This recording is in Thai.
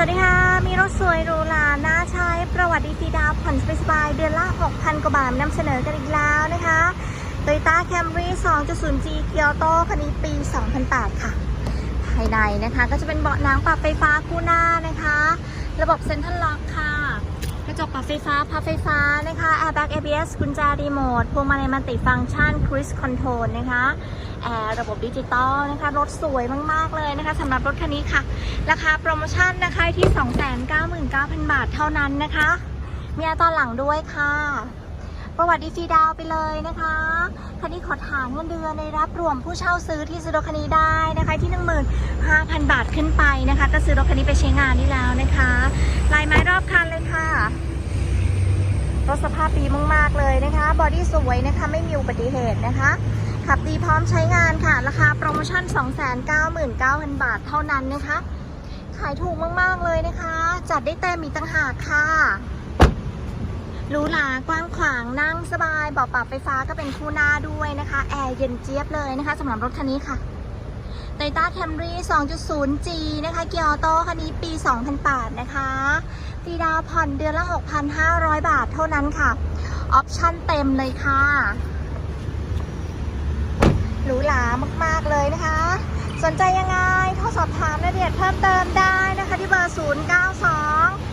สวัสดีค่ะ มีรถสวยหรูหราน่าใช้ประวัติดีฟีดาวผ่อนสบายเดือนละ 6,000 กว่าบาทนำเสนอกันอีกแล้วนะคะ Toyota Camry 2.0G เกียวโตคันนี้ปี 2008 ค่ะ ภายในนะคะก็จะเป็นเบาะหนังปรับไฟฟ้าคู่หน้านะคะ ระบบเซ็นทรัลล็อกค่ะ กระจกปรับไฟฟ้าพับไฟฟ้านะคะ Airbag ABS กุญแจรีโมทพวงมาลัยมัลติฟังก์ชัน Cruise Control นะคะ ระบบดิจิตอลนะคะ รถสวยมาก ๆ เลยนะคะสำหรับรถคันนี้ค่ะ ราคาโปรโมชั่นนะคะที่ 299,000 บาทเท่านั้นนะคะ มีอตอนหลังด้วยค่ะ ประวัติดีฟรีดาวไปเลยนะคะคันนี้ขอถามเงินเดือนในรับรวมผู้เช่าซื้อที่ซื้อรถคันนี้ได้นะคะที่ 15,000 บาทขึ้นไปนะคะก็ซื้อรถคันนี้ไปใช้งานได้แล้วนะคะ ลายไม้รอบคันเลยค่ะ รถสภาพดีมากๆเลยนะคะ บอดี้สวยนะคะ ไม่มีอุบัติเหตุนะคะ ขับดีพร้อมใช้งานค่ะ ราคาโปรโมชั่น 299,000 บาทเท่านั้นนะคะ ขายถูกมากๆเลยนะคะ จัดได้เต็มมีตั้งหากค่ะหรูหรากว้างขวางนั่งสบายเบาะปรับไฟฟ้าก็เป็นคู่หน้าด้วยนะคะ แอร์เย็นเจี๊ยบเลยนะคะสำหรับรถคันนี้ค่ะ Toyota Camry 2.0G นะคะ เกียร์ออโต้คันนี้ปี 2008 นะคะ ฟรีดาวผ่อนเดือนละ 6,500 บาทเท่านั้นค่ะ ออปชั่นเต็มเลยค่ะหรูหรามาก ๆ เลยนะคะ สนใจยังไงโทรสอบถามรายละเอียดเพิ่มเติมได้นะคะที่เบอร์ 092